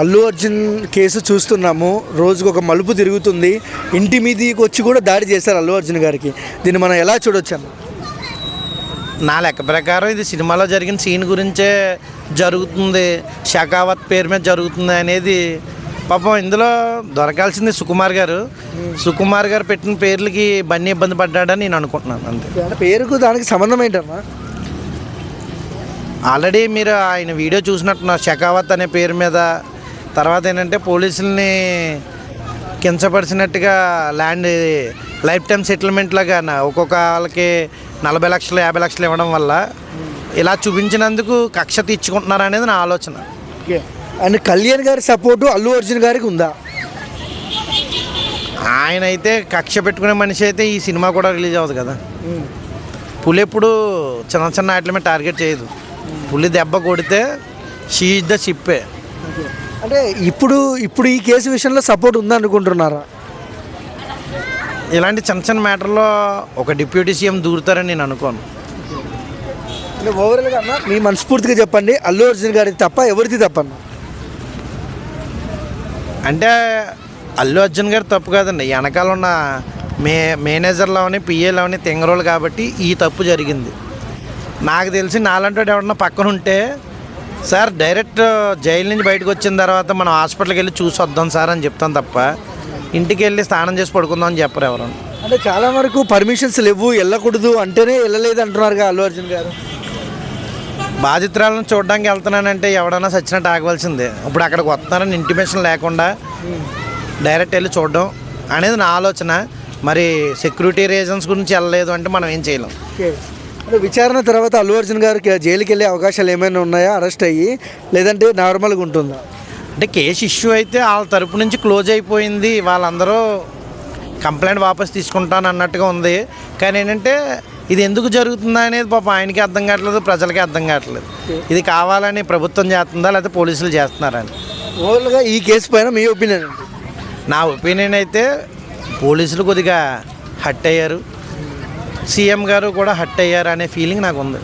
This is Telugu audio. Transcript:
అల్లు అర్జున్ కేసు చూస్తున్నాము. రోజుకు ఒక మలుపు తిరుగుతుంది. ఇంటి మీదకి వచ్చి కూడా దాడి చేశారు అల్లు అర్జున్ గారికి. దీన్ని మనం ఎలా చూడొచ్చు నా లెక్క ప్రకారం ఇది సినిమాలో జరిగిన సీన్ గురించే జరుగుతుంది. షకావత్ పేరు మీద జరుగుతుంది అనేది పాపం ఇందులో దొరకాల్సింది సుకుమార్ గారు. సుకుమార్ గారు పెట్టిన పేర్లకి బన్నీ ఇబ్బంది పడ్డాడని నేను అనుకుంటున్నాను అంతే. పేరుకు దానికి సంబంధం ఏంటన్నా? ఆల్రెడీ మీరు ఆయన వీడియో చూసినట్టున్నారు షకావత్ అనే పేరు మీద. తర్వాత ఏంటంటే పోలీసుల్ని కించపరిచినట్టుగా ల్యాండ్ లైఫ్ టైం సెటిల్మెంట్ లాగా ఒక్కొక్క వాళ్ళకి నలభై లక్షలు యాభై లక్షలు ఇవ్వడం వల్ల ఇలా చూపించినందుకు కక్ష తీర్చుకుంటున్నారు అనేది నా ఆలోచన. అండ్ కళ్యాణ్ గారి సపోర్టు అల్లు అర్జున్ గారికి ఉందా? ఆయన అయితే కక్ష పెట్టుకునే మనిషి అయితే ఈ సినిమా కూడా రిలీజ్ అవ్వదు కదా. పులి ఎప్పుడు చిన్న చిన్న వాటి మీద టార్గెట్ చేయదు. పులి దెబ్బ కొడితే షీ ద షిప్పే అంటే ఇప్పుడు ఇప్పుడు ఈ కేసు విషయంలో సపోర్ట్ ఉందా అనుకుంటున్నారా ఇలాంటి చిన్న చిన్న మ్యాటర్లో ఒక డిప్యూటీ సీఎం దూరుతారని నేను అనుకోను. అంటే ఓవరాల్గా అన్న మీ మనస్ఫూర్తిగా చెప్పండి. అల్లు అర్జున్ గారికి తప్ప ఎవరిది తప్పన్న అంటే అల్లు అర్జున్ గారు తప్పు కాదండి. వెనకాల ఉన్న మే మేనేజర్లోని పిఏలోని తెంగరోలు కాబట్టి ఈ తప్పు జరిగింది. నాకు తెలిసి నాలంటో ఎవరన్నా పక్కన ఉంటే సార్ డైరెక్ట్ జైలు నుంచి బయటకు వచ్చిన తర్వాత మనం హాస్పిటల్కి వెళ్ళి చూసి వద్దాం సార్ అని చెప్తాం తప్ప ఇంటికి వెళ్ళి స్నానం చేసి పడుకుందాం అని చెప్పరు ఎవరు. అంటే చాలా వరకు పర్మిషన్స్ లేవు వెళ్ళకూడదు అంటేనే వెళ్ళలేదు అంటున్నారుగా అల్లు అర్జున్ గారు. బాధితురాలను చూడడానికి వెళ్తున్నానంటే ఎవడన్నా సచ్చినట్టు ఆగవలసిందే. ఇప్పుడు అక్కడికి వస్తున్నారని ఇంటిమేషన్ లేకుండా డైరెక్ట్ వెళ్ళి చూడడం అనేది నా ఆలోచన. మరి సెక్యూరిటీ రీజన్స్ గురించి వెళ్ళలేదు అంటే మనం ఏం చేయలేం. విచారణ తర్వాత అల్లు అర్జున్ గారికి జైలుకి వెళ్ళే అవకాశాలు ఏమైనా ఉన్నాయా? అరెస్ట్ అయ్యి లేదంటే నార్మల్గా ఉంటుందా? అంటే కేసు ఇష్యూ అయితే వాళ్ళ తరపు నుంచి క్లోజ్ అయిపోయింది. వాళ్ళందరూ కంప్లైంట్ వాపస్ తీసుకుంటాను అన్నట్టుగా ఉంది. కానీ ఏంటంటే ఇది ఎందుకు జరుగుతుందా అనేది పాప ఆయనకి అర్థం కావట్లేదు ప్రజలకి అర్థం కావట్లేదు. ఇది కావాలని ప్రభుత్వం చేస్తుందా లేకపోతే పోలీసులు చేస్తున్నారని? ఓవరాల్గా ఈ కేసు పైన మీ ఒపీనియన్ నా ఒపీనియన్ అయితే పోలీసులు కొద్దిగా హట్ అయ్యారు. సీఎం గారు కూడా హట్ అయ్యారు అనే ఫీలింగ్ నాకు ఉంది